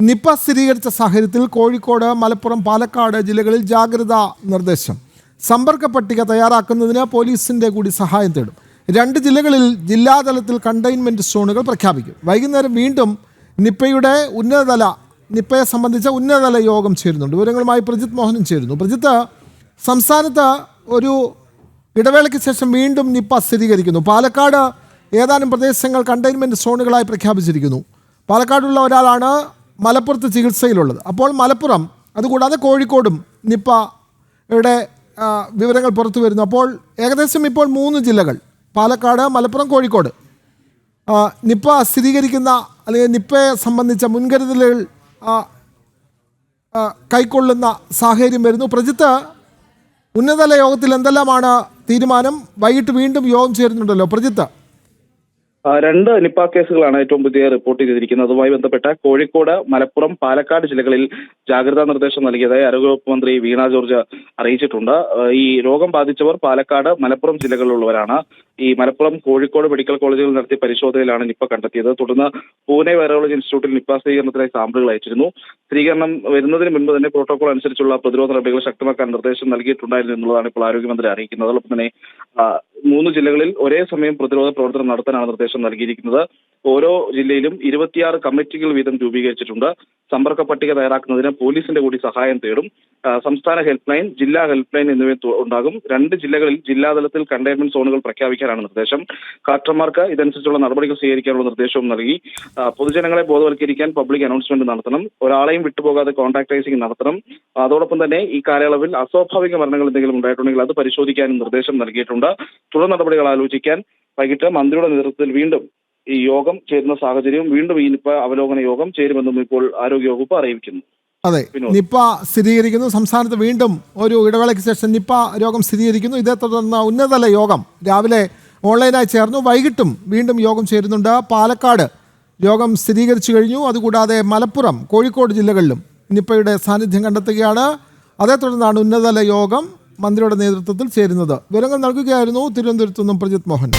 Nipah സ്ഥിരീകരിച്ച സാഹചര്യത്തിൽ കോഴിക്കോട് മലപ്പുറം പാലക്കാട് ജില്ലകളിൽ ജാഗ്രതാ നിർദ്ദേശം. സമ്പർക്ക പട്ടിക തയ്യാറാക്കുന്നതിന് പോലീസിന്റെ കൂടി സഹായം തേടും. രണ്ട് ജില്ലകളിൽ ജില്ലാതലത്തിൽ കണ്ടെയ്ൻമെന്റ് സോണുകൾ പ്രഖ്യാപിക്കും. വൈകുന്നേരം വീണ്ടും നിപ്പയുടെ ഉന്നതതല നിപ്പയെ സംബന്ധിച്ച ഉന്നതതല യോഗം ചേരുന്നുണ്ട്. വിവരങ്ങളുമായി പ്രജിത് മോഹനും ചേരുന്നു. പ്രജിത്ത് സംസ്ഥാനത്ത് ഒരു ഇടവേളയ്ക്ക് ശേഷം വീണ്ടും നിപ്പ സ്ഥിരീകരിക്കുന്നു. പാലക്കാട് ഏതാനും പ്രദേശങ്ങൾ കണ്ടെയ്ൻമെന്റ് സോണുകളായി പ്രഖ്യാപിച്ചിരിക്കുന്നു. പാലക്കാടുള്ള ഒരാളാണ് മലപ്പുറത്ത് ചികിത്സയിലുള്ളത്. അപ്പോൾ മലപ്പുറം അതുകൂടാതെ കോഴിക്കോടും നിപ്പ യുടെ വിവരങ്ങൾ പുറത്തു വരുന്നു. അപ്പോൾ ഏകദേശം ഇപ്പോൾ മൂന്ന് ജില്ലകൾ പാലക്കാട് മലപ്പുറം കോഴിക്കോട്. നിപ്പ സ്ഥിരീകരിക്കുന്ന അല്ലെങ്കിൽ നിപ്പയെ സംബന്ധിച്ച മുൻകരുതലുകൾ കൈക്കൊള്ളുന്ന സാഹചര്യം വരുന്നു. പ്രജിത്ത് ഉന്നതതല യോഗത്തിൽ എന്തെല്ലാമാണ് തീരുമാനം? വൈകിട്ട് വീണ്ടും യോഗം ചേരുന്നുണ്ടല്ലോ. പ്രജിത്ത്. രണ്ട് നിപ്പ കേസുകളാണ് ഏറ്റവും പുതിയ റിപ്പോർട്ട് ചെയ്തിരിക്കുന്നത്. അതുമായി ബന്ധപ്പെട്ട കോഴിക്കോട് മലപ്പുറം പാലക്കാട് ജില്ലകളിൽ ജാഗ്രതാ നിർദ്ദേശം നൽകിയതായി ആരോഗ്യവകുപ്പ് മന്ത്രി വീണ ജോർജ് അറിയിച്ചിട്ടുണ്ട്. ഈ രോഗം ബാധിച്ചവർ പാലക്കാട് മലപ്പുറം ജില്ലകളിലുള്ളവരാണ്. ഈ മലപ്പുറം കോഴിക്കോട് മെഡിക്കൽ കോളേജുകളിൽ നടത്തിയ പരിശോധനയിലാണ് നിപ്പ കണ്ടെത്തിയത്. തുടർന്ന് പൂനെ വൈറോളജി ഇൻസ്റ്റിറ്റ്യൂട്ടിൽ നിപ്പ സ്ഥിരീകരണത്തിനായി സാമ്പിളുകൾ അയച്ചിരുന്നു. സ്ഥിരീകരണം വരുന്നതിന് മുൻപ് തന്നെ പ്രോട്ടോകോൾ അനുസരിച്ചുള്ള പ്രതിരോധ നടപടികൾ ശക്തമാക്കാൻ നിർദ്ദേശം നൽകിയിട്ടുണ്ടായിരുന്നു എന്നുള്ളതാണ് ഇപ്പോൾ ആരോഗ്യമന്ത്രി അറിയിക്കുന്നത്. അതോടൊപ്പം തന്നെ മൂന്ന് ജില്ലകളിൽ ഒരേ സമയം പ്രതിരോധ പ്രവർത്തനം നടത്താനാണ് നിർദ്ദേശം നൽകിയിരിക്കുന്നത്. ഓരോ ജില്ലയിലും ഇരുപത്തിയാറ് കമ്മിറ്റികൾ വീതം രൂപീകരിച്ചിട്ടുണ്ട്. സമ്പർക്ക പട്ടിക തയ്യാറാക്കുന്നതിന് പോലീസിന്റെ കൂടി സഹായം തേടും. സംസ്ഥാന ഹെൽപ്പ് ലൈൻ ജില്ലാ ഹെൽപ്പ് ലൈൻ എന്നിവ ഉണ്ടാകും. രണ്ട് ജില്ലകളിൽ ജില്ലാതലത്തിൽ കണ്ടെയ്ൻമെന്റ് സോണുകൾ പ്രഖ്യാപിക്കാനാണ് നിർദ്ദേശം. കളക്ടർമാർക്ക് ഇതനുസരിച്ചുള്ള നടപടികൾ സ്വീകരിക്കാനുള്ള നിർദ്ദേശവും നൽകി. പൊതുജനങ്ങളെ ബോധവൽക്കരിക്കാൻ പബ്ലിക് അനൗൺസ്മെന്റ് നടത്തണം. ഒരാളെയും വിട്ടുപോകാതെ കോൺടാക്ട് നടത്തണം. അതോടൊപ്പം തന്നെ ഈ കാലയളവിൽ അസ്വാഭാവിക മരണങ്ങൾ എന്തെങ്കിലും ഉണ്ടായിട്ടുണ്ടെങ്കിൽ അത് പരിശോധിക്കാനും നിർദ്ദേശം നൽകിയിട്ടുണ്ട്. തുടർ നടപടികൾ ആലോചിക്കാൻ വൈകിട്ട് മന്ത്രിയുടെ നേതൃത്വത്തിൽ വീണ്ടും ഈ യോഗം ചേരുന്ന സാഹചര്യവും വീണ്ടും ഈ നിപ്പ അവലോകന യോഗം ചേരുമെന്നും ഇപ്പോൾ ആരോഗ്യവകുപ്പ് അറിയിക്കുന്നു. അതെ. നിപ്പ സ്ഥിരീകരിക്കുന്നു. സംസ്ഥാനത്ത് വീണ്ടും ഒരു ഇടവേളയ്ക്ക് ശേഷം നിപ്പ രോഗം സ്ഥിരീകരിക്കുന്നു. ഇതേ തുടർന്ന് ഉന്നതതല യോഗം രാവിലെ ഓൺലൈനായി ചേർന്നു. വൈകിട്ടും വീണ്ടും യോഗം ചേരുന്നുണ്ട്. പാലക്കാട് രോഗം സ്ഥിരീകരിച്ചു കഴിഞ്ഞു. അതുകൂടാതെ മലപ്പുറം കോഴിക്കോട് ജില്ലകളിലും നിപ്പയുടെ സാന്നിധ്യം കണ്ടെത്തുകയാണ്. അതേ തുടർന്നാണ് ഉന്നതതല യോഗം മന്ത്രിയുടെ നേതൃത്വത്തിൽ ചേരുന്നത്. വിവരങ്ങൾ നൽകുകയായിരുന്നു തിരുവനന്തപുരത്തു നിന്നും പ്രജിത് മോഹൻ.